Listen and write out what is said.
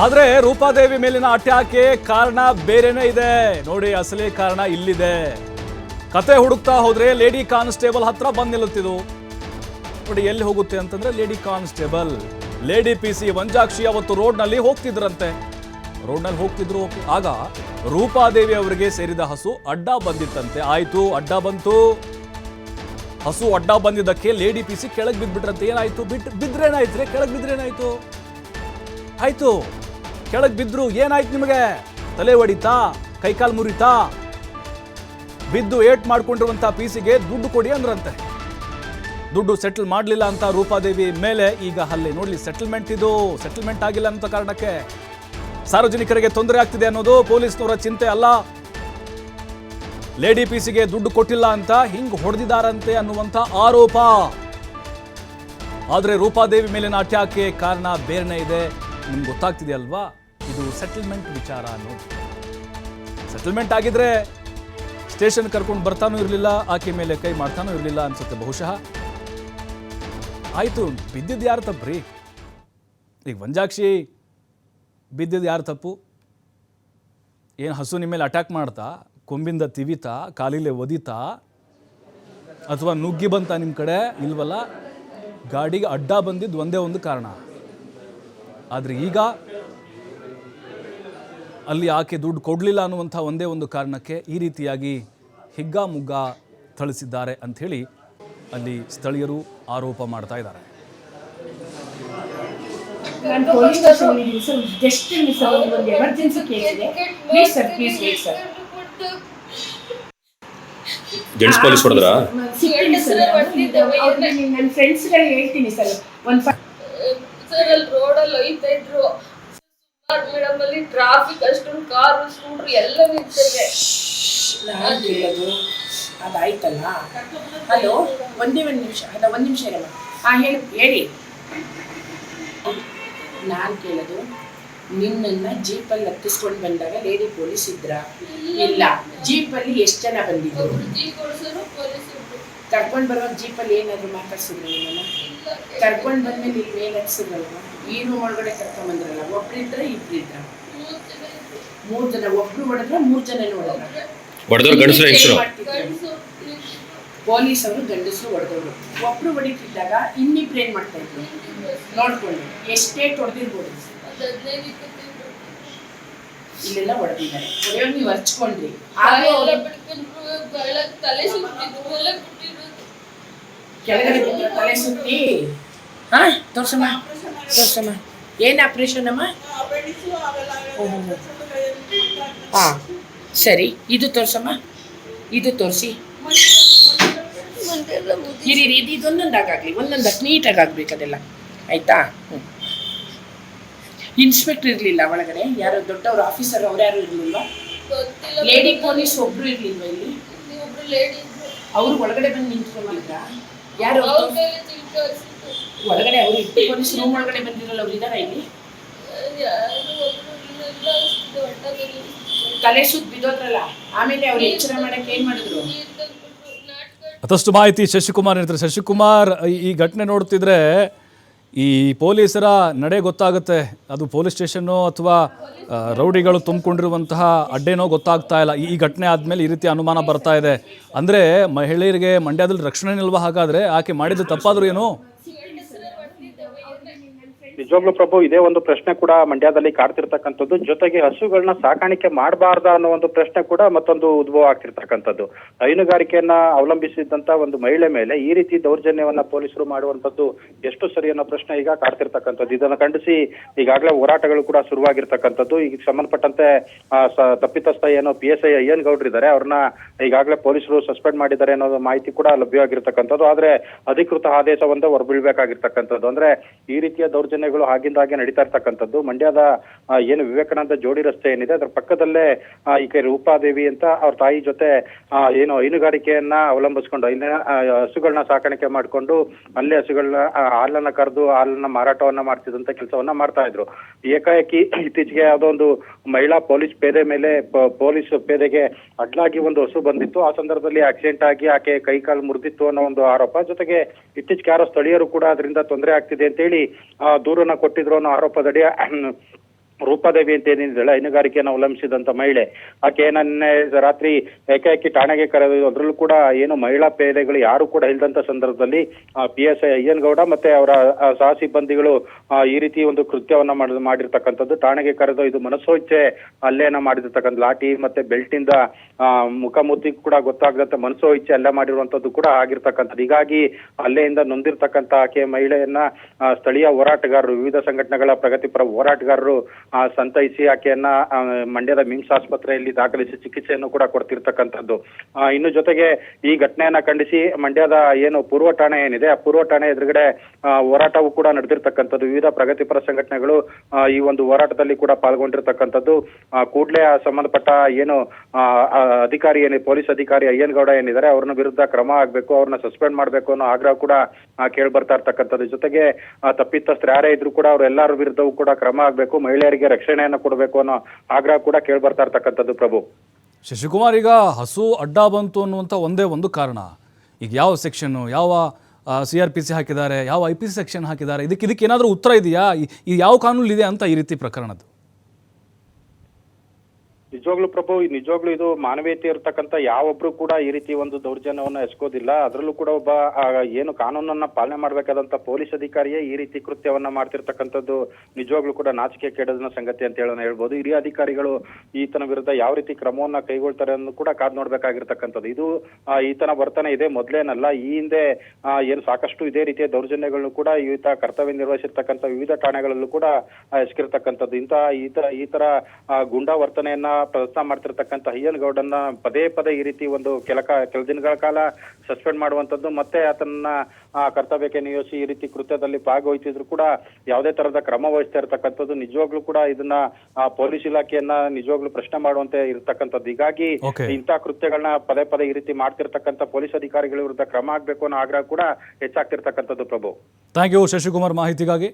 ಆದ್ರೆ ರೂಪಾದೇವಿ ಮೇಲಿನ ಅಟ್ಯಾಕೆ ಕಾರಣ ಬೇರೆನೇ ಇದೆ. ನೋಡಿ, ಅಸಲಿ ಕಾರಣ ಇಲ್ಲಿದೆ. ಕತೆ ಹುಡುಕ್ತಾ ಹೋದ್ರೆ ಲೇಡಿ ಕಾನ್ಸ್ಟೇಬಲ್ ಹತ್ರ ಬಂದ್ ನಿಲ್ಲುತ್ತಿದ್ದು ನೋಡಿ, ಎಲ್ಲಿ ಹೋಗುತ್ತೆ ಅಂತಂದ್ರೆ lady constable. Lady P C Vanajakshi ಅವತ್ತು ರೋಡ್ನಲ್ಲಿ ಹೋಗ್ತಿದ್ರಂತೆ. ರೋಡ್ನಲ್ಲಿ ಹೋಗ್ತಿದ್ರು. ಆಗ ರೂಪಾದೇವಿ ಅವರಿಗೆ ಸೇರಿದ ಹಸು ಅಡ್ಡ ಬಂದಿತ್ತಂತೆ. ಆಯ್ತು, ಅಡ್ಡ ಬಂತು. ಹಸು ಅಡ್ಡ ಬಂದಿದ್ದಕ್ಕೆ ಲೇಡಿ ಪಿ ಸಿ ಕೆಳಗೆ ಬಿದ್ಬಿಟ್ರಂತೆ. ಏನಾಯ್ತು? ಬಿಟ್ಟು ಬಿದ್ರೇನಾಯ್ತು ಕೆಳಗೆ ಬಿದ್ರೇನಾಯ್ತು? ಆಯ್ತು. ಕೆಳಗೆ ಬಿದ್ರು ಏನಾಯ್ತು ನಿಮಗೆ? ತಲೆ ಒಡಿತಾ, ಕೈಕಾಲು ಮುರಿತಾ? ಬಿದ್ದು ಏಟ್ ಮಾಡ್ಕೊಂಡಿರುವಂಥ ಪಿ ಸಿಗೆ ದುಡ್ಡು ಕೊಡಿ ಅಂದ್ರಂತೆ. ದುಡ್ಡು ಸೆಟಲ್ ಮಾಡಲಿಲ್ಲ ಅಂತ ರೂಪಾದೇವಿ ಮೇಲೆ ಈಗ ಅಲ್ಲಿ ನೋಡಲಿ, ಸೆಟಲ್ಮೆಂಟ್ ಇದು. ಸೆಟಲ್ಮೆಂಟ್ ಆಗಿಲ್ಲ ಅಂತ ಕಾರಣಕ್ಕೆ ಸಾರ್ವಜನಿಕರಿಗೆ ತೊಂದರೆ ಆಗ್ತಿದೆ ಅನ್ನೋದು ಪೊಲೀಸ್ನವರ ಚಿಂತೆ ಅಲ್ಲ. ಲೇಡಿ ಪಿಸಿಗೆ ದುಡ್ಡು ಕೊಟ್ಟಿಲ್ಲ ಅಂತ ಹಿಂಗ್ ಹೊಡೆದಿದ್ದಾರಂತೆ ಅನ್ನುವಂಥ ಆರೋಪ. ಆದರೆ ರೂಪಾದೇವಿ ಮೇಲಿನ ಅಟ್ಯಾಕ್ಗೆ ಕಾರಣ ಬೇರೆನೇ ಇದೆ. ನಿಮ್ಗೆ ಗೊತ್ತಾಗ್ತಿದೆ ಅಲ್ವಾ? ಇದು ಸೆಟಲ್ಮೆಂಟ್ ವಿಚಾರ ಅನ್ನೋದು. ಸೆಟಲ್ಮೆಂಟ್ ಆಗಿದ್ರೆ ಸ್ಟೇಷನ್ ಕರ್ಕೊಂಡು ಬರ್ತಾನೂ ಇರಲಿಲ್ಲ, ಆಕೆ ಮೇಲೆ ಕೈ ಮಾಡ್ತಾನೂ ಇರಲಿಲ್ಲ ಅನ್ಸುತ್ತೆ ಬಹುಶಃ. ಆಯ್ತು ಬಿದ್ದಿದ್ದು ಯಾರು ತಪ್ಪ್ರಿ ಈಗ ವಂಜಾಕ್ಷಿ ಬಿದ್ದಿದ್ದು ಯಾರು ತಪ್ಪು? ಏನು ಹಸು ನಿಮ್ಮ ಮೇಲೆ ಅಟ್ಯಾಕ್ ಮಾಡ್ತಾ, ಕೊಂಬಿಂದ ತಿವಿತಾ ಕಾಲಿಲೆ ಒದಿತಾ, ಅಥವಾ ನುಗ್ಗಿ ಬಂತ ನಿಮ್ಮ ಕಡೆ, ಇಲ್ವಲ್ಲ? ಗಾಡಿಗೆ ಅಡ್ಡ ಬಂದಿದ್ದು ಒಂದೇ ಒಂದು ಕಾರಣ. ಆದರೆ ಈಗ ಅಲ್ಲಿ ಆಕೆ ದುಡ್ಡು ಕೊಡಲಿಲ್ಲ ಅನ್ನುವಂಥ ಒಂದೇ ಒಂದು ಕಾರಣಕ್ಕೆ ಈ ರೀತಿಯಾಗಿ ಹಿಗ್ಗಾಮುಗ್ಗ ಥಳಿಸಿದ್ದಾರೆ ಅಂಥೇಳಿ ಅಲ್ಲಿ ಸ್ಥಳೀಯರು ಆರೋಪ ಮಾಡ್ತಾ ಇದ್ದಾರೆ. ನಾನು ಪೊಲೀಸ್ ಸ್ಟೇಷನ್ ಇದ್ದೀನಿ ಸರ್ ಜಸ್ಟ್ ಸರ್ ಒಂದು ಒಂದು ಎಮರ್ಜೆನ್ಸಿ ಕೇಸ್ ಇದೆ please sir please wait sir gents police ಹೊಡೆದ್ರ ಸಿಗ್ತೀನಿ ಸರ್ ಅವ್ರಿಗೆ ನನ್ನ ಫ್ರೆಂಡ್ಸ್ಗಳು ಹೇಳ್ತೀನಿ ಸರ್ ಒಂದು ಸರ್ ಅಲ್ಲಿ ರೋಡಲ್ಲಿ ಒಯ್ತಾ ಇದ್ರು. ಮೇಡಮ್ ಅಲ್ಲಿ ಟ್ರಾಫಿಕ್ ಅಷ್ಟೊಂದು ಕಾರು ಸ್ಕೂಟರ್ ಎಲ್ಲ ನಿಂತಿದೆ ನಾನು ಹೇಳೋದು ಅದಾಯ್ತಲ್ಲ? ಹಲೋ ಒಂದೇ ಒಂದು ನಿಮಿಷ ಅದ ಒಂದು ನಿಮಿಷ ಇರಲ್ಲ. ಹಾಂ ಹೇಳಿ ಹೇಳಿ. ನಾನು ಕೇಳೋದು ನಿನ್ನನ್ನು ಜೀಪಲ್ಲಿ ಹತ್ತಿಸ್ಕೊಂಡು ಬಂದಾಗ ಲೇಡಿ ಪೊಲೀಸ್ ಇದ್ರ? ಇಲ್ಲ ಜೀಪಲ್ಲಿ ಎಷ್ಟು ಜನ ಬಂದಿದ್ರು? ಕರ್ಕೊಂಡು ಬರೋ ಜೀಪಲ್ಲಿ ಏನಾದ್ರು ಮಾತಾಡ್ಸಿದ್ರು ನಿಮ್ಮನ್ನ ಕರ್ಕೊಂಡು ಬಂದ್ಮೇಲೆ ಇಲ್ಲಿ ಮೇಲೆ ಹತ್ಸಿದ್ರಲ್ವ ಏನು ರೂಮ್ ಒಳಗಡೆ ಕರ್ಕೊಂಬಂದ್ರಲ್ಲ ಒಬ್ರಿದ್ರ ಇಬ್ರಿದ್ರ ಮೂರು ಜನ ಇದ್ರು. ಮೂರು ಜನ ಒಬ್ರು ಹೊಡೆದ್ರೆ ಮೂರು ಜನ ಹೊಡೆದ್ರ? ಇಬ್ರು. ಪೊಲೀಸ್ ಅವರು ಗಂಡಸರು ಹೊಡೆದವರು. ಒಬ್ರು ಹೊಡಿತಿದ್ದಾಗ ಇನ್ನಿಬ್ರು ಏನ್ ಮಾಡ್ತಾ ಇದ್ರು? ನೋಡ್ಕೊಂಡು ಎಷ್ಟೇ ಹೊಡೆದಿರ್ಬೋದು ಇಲ್ಲೆಲ್ಲ ಹೊಡೆದಿದ್ದಾರೆ. ಹೊಡೆಯೋದು ನೀವು ಹಚ್ಕೊಂಡ್ರಿ ಬಾಯಿ ಕೆಳಗಡೆ ಬಿದ್ರು ತಲೆ ಸುತ್ತಿ. ಹಾ ತೋರ್ಸಮ್ಮ ತೋರ್ಸಮ್ಮ. ಏನು ಆಪ್ರೇಷನ್ ಅಮ್ಮ? ಓಹೋ. ಹಾ ಸರಿ ಇದು ತೋರ್ಸಮ್ಮ. ಇದು ತೋರಿಸಿ. ಇರಿ ಇದು ಇದೊಂದೊಂದಾಗಲಿ ಒಂದೊಂದಕ್ಕೆ ನೀಟಾಗಿ ಆಗ್ಬೇಕು ಅದೆಲ್ಲ. ಆಯ್ತಾ? ಹ್ಞೂ ಇನ್ಸ್ಪೆಕ್ಟರ್ ಇರಲಿಲ್ಲ ಒಳಗಡೆ? ಯಾರೋ ದೊಡ್ಡವರು ಆಫೀಸರ್ ಅವ್ರು ಯಾರು ಇರಲಿಲ್ಲ ಲೇಡಿ ಪೊಲೀಸ್ ಒಬ್ರು ಇರಲಿಲ್ವ ಇಲ್ಲಿ? ಅವರು ಒಳಗಡೆ ಬಂದು ನಿಂತ್ಕೊಂಡಿದ್ರ? ಯಾರು. ಒಳಗಡೆ ಅವರು ಪೊಲೀಸ್ ರೂಮ್ ಒಳಗಡೆ ಬಂದಿರಲ್ಲ ಅವ್ರು ಇದಾರ ಇಲ್ಲಿ? ತಲೆ ಸುತ್ತ ಬಿದ್ದೋದ್ರಲ್ಲ ಆಮೇಲೆ ಅವ್ರು ಎಚ್ಚರ ಮಾಡಕ್ಕೆ ಏನ್ ಮಾಡಿದ್ರು? ಮತ್ತಷ್ಟು ಮಾಹಿತಿ ಶಶಿಕುಮಾರ್ ಹೇಳ್ತಾರೆ ಶಶಿಕುಮಾರ್ ಈ- ಈ ಘಟನೆ ನೋಡ್ತಿದ್ರೆ ಈ ಪೊಲೀಸರ ನಡೆ ಗೊತ್ತಾಗುತ್ತೆ. ಅದು ಪೊಲೀಸ್ ಸ್ಟೇಷನ್ನು ಅಥವಾ ರೌಡಿಗಳು ತುಂಬಿಕೊಂಡಿರುವಂತಹ ಅಡ್ಡೆನೋ ಗೊತ್ತಾಗ್ತಾ ಇಲ್ಲ. ಈ ಘಟನೆ ಆದಮೇಲೆ ಈ ರೀತಿ ಅನುಮಾನ ಬರ್ತಾ ಇದೆ. ಅಂದರೆ ಮಹಿಳೆಯರಿಗೆ ಮಂಡ್ಯದಲ್ಲಿ ರಕ್ಷಣೆ ನಿಲ್ವ ಹಾಗಾದರೆ ಆಕೆ ಮಾಡಿದ್ದು ತಪ್ಪಾದರೂ ಏನು? ನಿಜವಾಗ್ಲೂ ಪ್ರಭು, ಇದೇ ಒಂದು ಪ್ರಶ್ನೆ ಕೂಡ ಮಂಡ್ಯದಲ್ಲಿ ಕಾಡ್ತಿರ್ತಕ್ಕಂಥದ್ದು. ಜೊತೆಗೆ ಹಸುಗಳನ್ನ ಸಾಕಾಣಿಕೆ ಮಾಡಬಾರ್ದ ಅನ್ನೋ ಒಂದು ಪ್ರಶ್ನೆ ಕೂಡ ಮತ್ತೊಂದು ಉದ್ಭವ ಆಗ್ತಿರ್ತಕ್ಕಂಥದ್ದು. ಹೈನುಗಾರಿಕೆಯನ್ನ ಅವಲಂಬಿಸಿದಂತ ಒಂದು ಮಹಿಳೆ ಮೇಲೆ ಈ ರೀತಿ ದೌರ್ಜನ್ಯವನ್ನ ಪೊಲೀಸರು ಮಾಡುವಂತದ್ದು ಎಷ್ಟು ಸರಿ ಅನ್ನೋ ಪ್ರಶ್ನೆ ಈಗ ಕಾಡ್ತಿರ್ತಕ್ಕಂಥದ್ದು. ಇದನ್ನ ಖಂಡಿಸಿ ಈಗಾಗಲೇ ಹೋರಾಟಗಳು ಕೂಡ ಶುರುವಾಗಿರ್ತಕ್ಕಂಥದ್ದು. ಈಗ ಸಂಬಂಧಪಟ್ಟಂತೆ ತಪ್ಪಿತಸ್ಥ ಏನೋ ಪಿ ಎಸ್ ಐ ಅಯ್ಯನ್ ಗೌಡ್ರು ಇದ್ದಾರೆ. ಅವ್ರನ್ನ ಈಗಾಗಲೇ ಪೊಲೀಸರು ಸಸ್ಪೆಂಡ್ ಮಾಡಿದ್ದಾರೆ ಅನ್ನೋ ಮಾಹಿತಿ ಕೂಡ ಲಭ್ಯವಾಗಿರ್ತಕ್ಕಂಥದ್ದು. ಆದ್ರೆ ಅಧಿಕೃತ ಆದೇಶವೊಂದೇ ಹೊರಬೀಳ್ಬೇಕಾಗಿರ್ತಕ್ಕಂಥದ್ದು. ಅಂದ್ರೆ ಈ ರೀತಿಯ ದೌರ್ಜನ್ಯಗಳು ಆಗಿಂದಾಗೆ ನಡೀತಾ ಇರ್ತಕ್ಕಂಥದ್ದು. ಮಂಡ್ಯದ ಏನು ವಿವೇಕಾನಂದ ಜೋಡಿ ರಸ್ತೆ ಏನಿದೆ ಅದರ ಪಕ್ಕದಲ್ಲೇ ಈ ಈಕೆ ರೂಪಾದೇವಿ ಅಂತ ಅವ್ರ ತಾಯಿ ಜೊತೆ ಏನು ಹೈನುಗಾರಿಕೆಯನ್ನ ಅವಲಂಬಿಸ್ಕೊಂಡು ಆ, ಹಸುಗಳನ್ನ ಸಾಕಾಣಿಕೆ ಮಾಡ್ಕೊಂಡು ಅಲ್ಲೇ ಹಸುಗಳನ್ನ ಹಾಲನ್ನ ಕರೆದು ಹಾಲನ್ನ ಮಾರಾಟವನ್ನ ಮಾಡ್ತಿದ್ದಂತ ಕೆಲಸವನ್ನ ಮಾಡ್ತಾ ಇದ್ರು. ಏಕಾಏಕಿ ಇತ್ತೀಚೆಗೆ ಯಾವುದೋ ಒಂದು ಮಹಿಳಾ ಪೊಲೀಸ್ ಪೇದೆ ಮೇಲೆ ಪೊಲೀಸ್ ಪೇದೆಗೆ ಅಡ್ಲಾಗಿ ಒಂದು ಹಸು ಬಂದಿತ್ತು. ಆ ಸಂದರ್ಭದಲ್ಲಿ ಆಕ್ಸಿಡೆಂಟ್ ಆಗಿ ಆಕೆ ಕೈ ಕಾಲು ಮುರಿದಿತ್ತು ಅನ್ನೋ ಒಂದು ಆರೋಪ. ಜೊತೆಗೆ ಇತ್ತೀಚೆಗೆ ಯಾರೋ ಸ್ಥಳೀಯರು ಕೂಡ ಅದರಿಂದ ತೊಂದರೆ ಆಗ್ತಿದೆ ಅಂತ ಹೇಳಿ ಆ, ಕೊಟ್ಟಿದ್ರು ಅನ್ನೋ ಆರೋಪದಡಿ ರೂಪಾದೇವಿ ಅಂತ ಏನಿದ್ದಾಳೆ ಹೈನುಗಾರಿಕೆಯನ್ನು ಅವಲಂಬಿಸಿದಂತ ಮಹಿಳೆ. ಆಕೆ ನನ್ನ ರಾತ್ರಿ ಏಕಾಏಕಿ ಠಾಣೆಗೆ ಕರೆದು, ಅದರಲ್ಲೂ ಕೂಡ ಏನು ಮಹಿಳಾ ಪೇದೆಗಳು ಯಾರು ಕೂಡ ಇಲ್ದಂತ ಸಂದರ್ಭದಲ್ಲಿ P S I Ayyan Gowda ಮತ್ತೆ ಅವರ ಸಹ ಸಿಬ್ಬಂದಿಗಳು ಈ ರೀತಿ ಒಂದು ಕೃತ್ಯವನ್ನ ಮಾಡ, ಮಾಡಿರ್ತಕ್ಕಂಥದ್ದು. ಠಾಣೆಗೆ ಕರೆದು ಇದು ಮನಸೋಇಚ್ಛೆ ಅಲ್ಲೇನ ಮಾಡಿರ್ತಕ್ಕಂಥ, ಲಾಠಿ ಮತ್ತೆ ಬೆಲ್ಟಿಂದ ಮುಖಮುದ್ದಿ ಕೂಡ ಗೊತ್ತಾಗದಂತೆ ಮನಸೋ ಇಚ್ಛೆ ಅಲ್ಲೇ ಮಾಡಿರುವಂತದ್ದು ಕೂಡ ಆಗಿರ್ತಕ್ಕಂಥದ್ದು. ಹೀಗಾಗಿ ಅಲ್ಲೆಯಿಂದ ನೊಂದಿರ್ತಕ್ಕಂಥ ಆಕೆ ಮಹಿಳೆಯನ್ನ ಸ್ಥಳೀಯ ಹೋರಾಟಗಾರರು, ವಿವಿಧ ಸಂಘಟನೆಗಳ ಪ್ರಗತಿಪರ ಹೋರಾಟಗಾರರು ಸಂತೈಸಿ ಆಕೆಯನ್ನ ಆ, ಮಂಡ್ಯದ ಮಿಮ್ಸ್ ಆಸ್ಪತ್ರೆಯಲ್ಲಿ ದಾಖಲಿಸಿ ಚಿಕಿತ್ಸೆಯನ್ನು ಕೂಡ ಕೊಡ್ತಿರ್ತಕ್ಕಂಥದ್ದು. ಆ, ಇನ್ನು ಜೊತೆಗೆ ಈ ಘಟನೆಯನ್ನ ಖಂಡಿಸಿ ಮಂಡ್ಯದ ಏನು ಪೂರ್ವ ಠಾಣೆ ಏನಿದೆ ಆ ಪೂರ್ವ ಠಾಣೆ ಎದುರುಗಡೆ ಹೋರಾಟವು ಕೂಡ ನಡೆದಿರ್ತಕ್ಕಂಥದ್ದು. ವಿವಿಧ ಪ್ರಗತಿಪರ ಸಂಘಟನೆಗಳು ಆ, ಈ ಒಂದು ಹೋರಾಟದಲ್ಲಿ ಕೂಡ ಪಾಲ್ಗೊಂಡಿರ್ತಕ್ಕಂಥದ್ದು. ಕೂಡಲೇ ಆ ಸಂಬಂಧಪಟ್ಟ ಏನು ಆ, ಆ, ಅಧಿಕಾರಿ ಏನಿ ಪೊಲೀಸ್ ಅಧಿಕಾರಿ ಅಯ್ಯನ್ ಗೌಡ ಏನಿದ್ದಾರೆ ಅವ್ರನ್ನ ವಿರುದ್ಧ ಕ್ರಮ ಆಗ್ಬೇಕು ಅವ್ರನ್ನ ಸಸ್ಪೆಂಡ್ ಮಾಡ್ಬೇಕು ಅನ್ನೋ ಆಗ್ರಹ ಕೂಡ ಕೇಳಿ ಬರ್ತಾ ಇರ್ತಕ್ಕಂಥದ್ದು. ಜೊತೆಗೆ ಆ, ತಪ್ಪಿತಸ್ಥರು ಯಾರೇ ಇದ್ರು ಕೂಡ ಅವ್ರೆಲ್ಲರ ವಿರುದ್ಧವೂ ಕೂಡ ಕ್ರಮ ಆಗ್ಬೇಕು. ಮಹಿಳೆಯರಿಗೆ ರಕ್ಷಣೆಯನ್ನು ಕೊಡಬೇಕು ಅನ್ನೋ ಆಗ್ರಹ ಕೂಡ ಕೇಳಿ ಬರ್ತಾ ಇರ್ತಕ್ಕಂಥದ್ದು ಪ್ರಭು. ಶಶಿಕುಮಾರ್, ಈಗ ಹಸು ಅಡ್ಡ ಬಂತು ಅನ್ನುವಂಥ ಒಂದೇ ಒಂದು ಕಾರಣ. ಈಗ ಯಾವ ಸೆಕ್ಷನ್ನು, ಯಾವ ಸಿ ಆರ್ ಪಿ ಸಿ ಹಾಕಿದ್ದಾರೆ, ಯಾವ ಐ ಪಿ ಸಿ ಸೆಕ್ಷನ್ ಹಾಕಿದ್ದಾರೆ, ಇದಕ್ಕೆ ಇದಕ್ಕೆ ಏನಾದರೂ ಉತ್ತರ ಇದೆಯಾ? ಈ ಯಾವ ಕಾನೂನು ಇದೆ ಅಂತ ಈ ರೀತಿ ಪ್ರಕರಣದ್ದು? ನಿಜವಾಗ್ಲೂ ಪ್ರಭು ನಿಜವಾಗ್ಲೂ ಇದು ಮಾನವೀಯತೆ ಇರ್ತಕ್ಕಂಥ ಯಾವೊಬ್ರು ಕೂಡ ಈ ರೀತಿ ಒಂದು ದೌರ್ಜನ್ಯವನ್ನ ಎಸ್ಕೋದಿಲ್ಲ. ಅದರಲ್ಲೂ ಕೂಡ ಒಬ್ಬ ಏನು ಕಾನೂನನ್ನ ಪಾಲನೆ ಮಾಡಬೇಕಾದಂತ ಪೊಲೀಸ್ ಅಧಿಕಾರಿಯೇ ಈ ರೀತಿ ಕೃತ್ಯವನ್ನ ಮಾಡ್ತಿರ್ತಕ್ಕಂಥದ್ದು ನಿಜವಾಗ್ಲೂ ಕೂಡ ನಾಚಿಕೆ ಕೆಡದಿನ ಸಂಗತಿ ಅಂತ ಹೇಳೋಣ ಹೇಳ್ಬೋದು. ಹಿರಿಯ ಅಧಿಕಾರಿಗಳು ಈತನ ವಿರುದ್ಧ ಯಾವ ರೀತಿ ಕ್ರಮವನ್ನ ಕೈಗೊಳ್ತಾರೆ ಅನ್ನೋದು ಕೂಡ ಕಾದ್ ನೋಡ್ಬೇಕಾಗಿರ್ತಕ್ಕಂಥದ್ದು. ಇದು ಈತನ ವರ್ತನೆ ಇದೆ ಮೊದ್ಲೇನಲ್ಲ. ಈ ಹಿಂದೆ ಏನು ಸಾಕಷ್ಟು ಇದೇ ರೀತಿಯ ದೌರ್ಜನ್ಯಗಳನ್ನು ಕೂಡ ಈತ ಕರ್ತವ್ಯ ನಿರ್ವಹಿಸಿರ್ತಕ್ಕಂಥ ವಿವಿಧ ಠಾಣೆಗಳಲ್ಲೂ ಕೂಡ ಎಸ್ಕಿರ್ತಕ್ಕಂಥದ್ದು. ಇಂತಹ ಈತ ಈ ತರ ಗೂಂಡಾ ವರ್ತನೆಯನ್ನ ಪ್ರದರ್ಶನ ಮಾಡ್ತಿರ್ತಕ್ಕಂಥ ಗೌಡನ್ನ ಪದೇ ಪದೇ ಈ ರೀತಿ ಒಂದು ಕೆಲ ಕಾ- ಕೆಲ ದಿನಗಳ ಕಾಲ ಸಸ್ಪೆಂಡ್ ಮಾಡುವಂತದ್ದು ಮತ್ತೆ ಆತನನ್ನ ಕರ್ತವ್ಯಕ್ಕೆ ನಿಯೋಜಿಸಿ ಈ ರೀತಿ ಕೃತ್ಯದಲ್ಲಿ ಭಾಗವಹಿಸಿದ್ರು ಕೂಡ ಯಾವುದೇ ತರದ ಕ್ರಮ ವಹಿಸ್ತಾ ಇರತಕ್ಕಂಥದ್ದು ನಿಜವಾಗ್ಲೂ ಕೂಡ ಇದನ್ನ ಆ, ಪೊಲೀಸ್ ಇಲಾಖೆಯನ್ನ ನಿಜವಾಗ್ಲೂ ಪ್ರಶ್ನೆ ಮಾಡುವಂತೆ ಇರತಕ್ಕಂಥದ್ದು. ಹೀಗಾಗಿ. ಇಂಥ ಕೃತ್ಯಗಳನ್ನ ಪದೇ ಪದೇ ಈ ರೀತಿ ಮಾಡ್ತಿರ್ತಕ್ಕಂಥ ಪೊಲೀಸ್ ಅಧಿಕಾರಿಗಳ ವಿರುದ್ಧ ಕ್ರಮ ಆಗ್ಬೇಕು ಅನ್ನೋ ಆಗ್ರಹ ಕೂಡ ಹೆಚ್ಚಾಗ್ತಿರ್ತಕ್ಕಂಥದ್ದು ಪ್ರಭು. Thank you Shashikumar. ಮಾಹಿತಿಗಾಗಿ